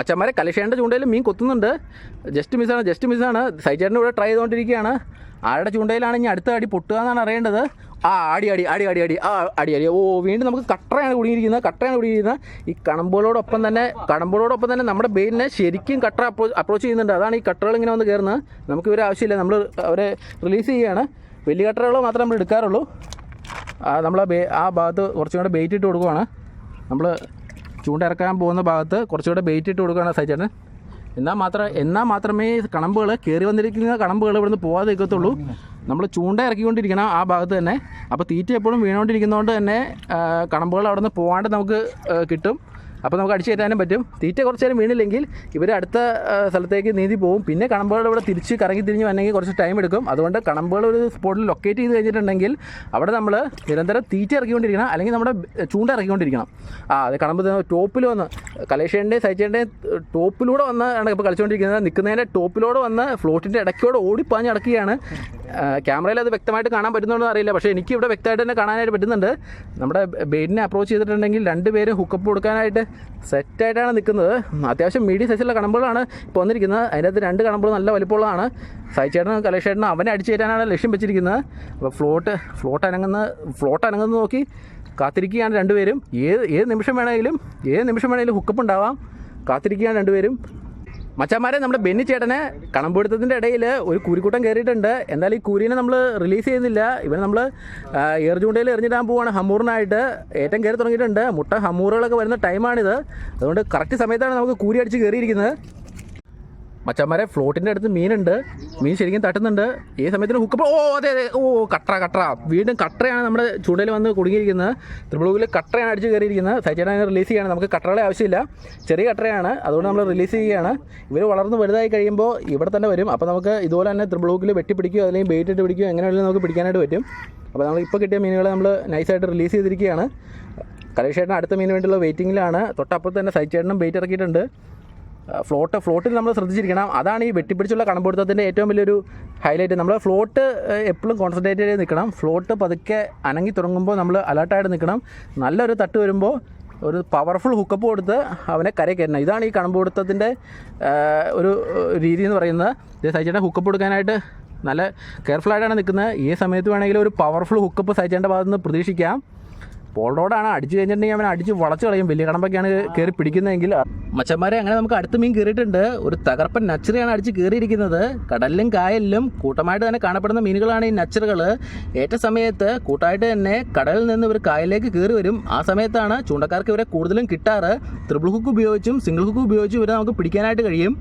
മച്ചന്മാരെ കലശേണ്ട ചൂണ്ടയിൽ മീൻ കൊത്തുന്നുണ്ട്. Just മിസ്സാണ് just മിസ്സാണ് സൈചേട്ടന്റെ കൂടെ ട്രൈ ചെയ്തുകൊണ്ടിരിക്കുകയാണ്. ആരുടെ ചൂണ്ടയിലാണ് ഇനി അടുത്ത അടി പൊട്ടുക എന്നാണ് അറിയേണ്ടത്? ആ അടി അടി അടി അടി അടി. ആ അടി അടി. ഓ വീണ്ടും നമുക്ക് കട്ടറയാണ് കുടുങ്ങിയിരിക്കുന്നത് കട്ടറയാണ് കുടുങ്ങിയിരിക്കുന്നത്. ഈ കണമ്പോളോടൊപ്പം തന്നെ കണമ്പോളോടൊപ്പം തന്നെ നമ്മുടെ ബെയിലിനെ ശരിക്കും കട്ടറ അപ്രോച്ച് അപ്രോച്ച് ചെയ്യുന്നുണ്ട്. അതാണ് ഈ കട്ടറകൾ ഇങ്ങനെ വന്ന് കയറുന്നത്. നമുക്ക് ഇവരെ ആവശ്യമില്ല. നമ്മൾ അവരെ റിലീസ് ചെയ്യുകയാണ്. വലിയ കട്ടറുകൾ മാത്രമേ നമ്മൾ എടുക്കാറുള്ളൂ. നമ്മൾ ആ ഭാഗത്ത് കുറച്ചും കൂടെ ബെയിറ്റ് ഇട്ട് കൊടുക്കുവാണ്. നമ്മൾ ചൂണ്ട ഇറക്കാൻ പോകുന്ന ഭാഗത്ത് കുറച്ചുകൂടെ ബെയിറ്റ് ഇട്ട് കൊടുക്കുകയാണ് സൈച്ചേട്ടൻ എന്നാൽ മാത്രം എന്നാൽ മാത്രമേ കണമ്പുകൾ കയറി വന്നിരിക്കുന്ന കണമ്പുകൾ ഇവിടുന്ന് പോകാതെ നിൽക്കത്തുള്ളൂ നമ്മൾ ചൂണ്ട ഇറക്കിക്കൊണ്ടിരിക്കണം ആ ഭാഗത്ത് തന്നെ. അപ്പോൾ തീറ്റ എപ്പോഴും വീണുകൊണ്ടിരിക്കുന്നതുകൊണ്ട് തന്നെ കണമ്പുകൾ അവിടെ നിന്ന് പോകാണ്ട് നമുക്ക് കിട്ടും. അപ്പോൾ നമുക്ക് അടിച്ചു കയറ്റാനും പറ്റും. തീറ്റ കുറച്ച് നേരം വീണില്ലെങ്കിൽ ഇവർ അടുത്ത സ്ഥലത്തേക്ക് നീന്തി പോകും പിന്നെ കണമ്പുകൾ ഇവിടെ തിരിച്ച് കറങ്ങി തിരിഞ്ഞ് വന്നെങ്കിൽ കുറച്ച് ടൈം എടുക്കും. അതുകൊണ്ട് കണമ്പുകൾ ഒരു സ്പോട്ടിൽ ലൊക്കേറ്റ് ചെയ്ത് കഴിഞ്ഞിട്ടുണ്ടെങ്കിൽ അവിടെ നമ്മൾ നിരന്തരം തീറ്റ ഇറക്കിക്കൊണ്ടിരിക്കണം. അല്ലെങ്കിൽ നമ്മുടെ ചൂണ്ട ഇറക്കിക്കൊണ്ടിരിക്കണം. ആ അത് കണമ്പ് ടോപ്പിൽ വന്ന് കലേഷേന്റെയും സൈച്ചേന്റെയും ടോപ്പിലൂടെ വന്ന് ആണ് ഇപ്പോൾ കളിച്ചുകൊണ്ടിരിക്കുന്നത്. നിൽക്കുന്നതിന്റെ ടോപ്പിലൂടെ വന്ന് ഫ്ലോട്ടിന്റെ ഇടയ്ക്കോടെ ഓടിപ്പാഞ്ഞ് നടക്കുകയാണ്. ക്യാമറയിൽ അത് വ്യക്തമായിട്ട് കാണാൻ പറ്റുന്നുണ്ടോ അറിയില്ല. പക്ഷേ എനിക്ക് ഇവിടെ വ്യക്തമായിട്ട് തന്നെ കാണാനായിട്ട് പറ്റുന്നുണ്ട്. നമ്മുടെ ബെയിഡിനെ അപ്രോച്ച് ചെയ്തിട്ടുണ്ടെങ്കിൽ രണ്ടുപേരും ഹുക്കപ്പ് കൊടുക്കാനായിട്ട് സെറ്റായിട്ടാണ് നിൽക്കുന്നത്. അത്യാവശ്യം മീഡിയം സൈസുള്ള കണമ്പുകളാണ് ഇപ്പോൾ വന്നിരിക്കുന്നത്. അതിനകത്ത് രണ്ട് കണമ്പുകൾ നല്ല വലിപ്പമുള്ളതാണ്. സൈച്ചേട്ടനും കലേഷേട്ടനും അവനെ അടിച്ചു കയറ്റാനാണ് ലക്ഷ്യം വെച്ചിരിക്കുന്നത്. അപ്പോൾ ഫ്ലോട്ട് ഫ്ലോട്ട് അനങ്ങുന്ന ഫ്ലോട്ട് അനങ്ങുന്നത് നോക്കി കാത്തിരിക്കുകയാണ് രണ്ടുപേരും. ഏത് ഏത് നിമിഷം വേണമെങ്കിലും ഏത് നിമിഷം വേണമെങ്കിലും ഹുക്കപ്പ് ഉണ്ടാവാം. കാത്തിരിക്കുകയാണ് രണ്ടുപേരും. മച്ചാന്മാരെ നമ്മുടെ ബെന്നി ചേട്ടനെ കണമ്പെടുത്തതിന്റെ ഇടയിൽ ഒരു കൂരിക്കൂട്ടം കയറിയിട്ടുണ്ട്. എന്തായാലും ഈ കൂരിനെ നമ്മൾ റിലീസ് ചെയ്യുന്നില്ല. ഇവൻ നമ്മൾ ഏർ ചൂണ്ടയിൽ എറിഞ്ഞിടാൻ പോവാണ് ഹമ്മൂറിനായിട്ട് ഏറ്റവും കയറി തുടങ്ങിയിട്ടുണ്ട്. മുട്ട ഹമ്മൂറുകളൊക്കെ വരുന്ന ടൈമാണിത് അതുകൊണ്ട് കറക്റ്റ് സമയത്താണ് നമുക്ക് കൂരി അടിച്ച് കയറിയിരിക്കുന്നത്. മച്ചന്മാരെ ഫ്ലോട്ടിന്റെ അടുത്ത് മീനുണ്ട്. മീൻ ശരിക്കും തട്ടുന്നുണ്ട്. ഈ സമയത്തിന് ഹുക്കപ്പ് ഓ അതെ അതെ. ഓ കട്ര കട്ര വീണ്ടും കട്ടറയാണ് നമ്മുടെ ചൂണ്ടയിൽ വന്ന് കുടുങ്ങിയിരിക്കുന്നത്. ത്രിപുളൂരിൽ കട്ടറയാണ് അടിച്ച് കയറിയിരിക്കുന്നത്. സൈച്ചേട്ടൻ അതിനെ റിലീസ് ചെയ്യാണ്. നമുക്ക് കട്ടകളെ ആവശ്യമില്ല. ചെറിയ കട്ടറയാണ്. അതുകൊണ്ട് നമ്മൾ റിലീസ് ചെയ്യുകയാണ്. ഇവർ വളർന്ന് വലുതായി കഴിയുമ്പോൾ ഇവിടെ തന്നെ വരും. അപ്പോൾ നമുക്ക് ഇതുപോലെ തന്നെ ത്രിപുളൂക്കിൽ വെട്ടിപ്പിടിക്കുകയോ അല്ലെങ്കിൽ ബെയിറ്റ് ഇട്ട് പിടിക്കുകയോ എങ്ങനെയാണെങ്കിലും നമുക്ക് പിടിക്കാനായിട്ട് പറ്റും. അപ്പോൾ നമ്മൾ ഇപ്പോൾ കിട്ടിയ മീനുകളെ നമ്മൾ നൈസായിട്ട് റിലീസ് ചെയ്തിരിക്കുകയാണ്. കലേഷേട്ടൻ അടുത്ത മീൻ വേണ്ടിയുള്ള വെയിറ്റിങ്ങിലാണ് തൊട്ടപ്പുറത്ത് തന്നെ ചേട്ടനും ബെയിറ്റ് ഇറക്കിയിട്ടുണ്ട്. ഫ്ലോട്ട് ഫ്ലോട്ടിൽ നമ്മൾ ശ്രദ്ധിച്ചിരിക്കണം. അതാണ് ഈ വെട്ടിപ്പിടിച്ചുള്ള കണമ്പെടുത്തത്തിന്റെ ഏറ്റവും വലിയൊരു ഹൈലൈറ്റ് നമ്മൾ ഫ്ലോട്ട് എപ്പോഴും കോൺസെൻട്രേറ്റ് ചെയ്ത് നിൽക്കണം ഫ്ലോട്ട് പതുക്കെ അനങ്ങി തുടങ്ങുമ്പോൾ നമ്മൾ അലേർട്ടായിട്ട് നിൽക്കണം നല്ലൊരു തട്ട് വരുമ്പോൾ ഒരു പവർഫുൾ ഹുക്കപ്പ് കൊടുത്ത് അവനെ കരയിൽ കയറ്റണം. ഇതാണ് ഈ കണമ്പെടുത്തത്തിന്റെ ഒരു രീതി എന്ന് പറയുന്നത്. ഇത് സഹിച്ചേട്ടൻ ഹുക്കപ്പ് കൊടുക്കാനായിട്ട് നല്ല കെയർഫുള്ളായിട്ടാണ് നിൽക്കുന്നത്. ഈ സമയത്ത് വേണമെങ്കിൽ ഒരു പവർഫുൾ ഹുക്കപ്പ് സൈച്ചേന്റെ ഭാഗത്ത് നിന്ന് പ്രതീക്ഷിക്കാം. റോഡാണ് അടിച്ചു കഴിഞ്ഞിട്ടുണ്ടെങ്കിൽ അവൻ അടിച്ച് വളച്ചു കളയും. വലിയ കടമ്പൊക്കെയാണ് കയറി പിടിക്കുന്നതെങ്കിൽ. മച്ചന്മാരെ അങ്ങനെ നമുക്ക് അടുത്ത മീൻ കയറിയിട്ടുണ്ട് ഒരു തകർപ്പൻ നച്ചറിയാണ് അടിച്ച് കയറിയിരിക്കുന്നത് കടലിലും കായലിലും കൂട്ടമായിട്ട് തന്നെ കാണപ്പെടുന്ന മീനുകളാണ് ഈ നച്ചറുകൾ ഏറ്റ സമയത്ത് കൂട്ടായിട്ട് തന്നെ കടലിൽ നിന്ന് ഇവർ കായലിലേക്ക് കയറി വരും. ആ സമയത്താണ് ചൂണ്ടക്കാർക്ക് ഇവരെ കൂടുതലും കിട്ടാറ്. ത്രിബിൾ ഹുക്ക് ഉപയോഗിച്ചും സിംഗിൾ ഹുക്ക് ഉപയോഗിച്ചും ഇവരെ നമുക്ക് പിടിക്കാനായിട്ട് കഴിയും.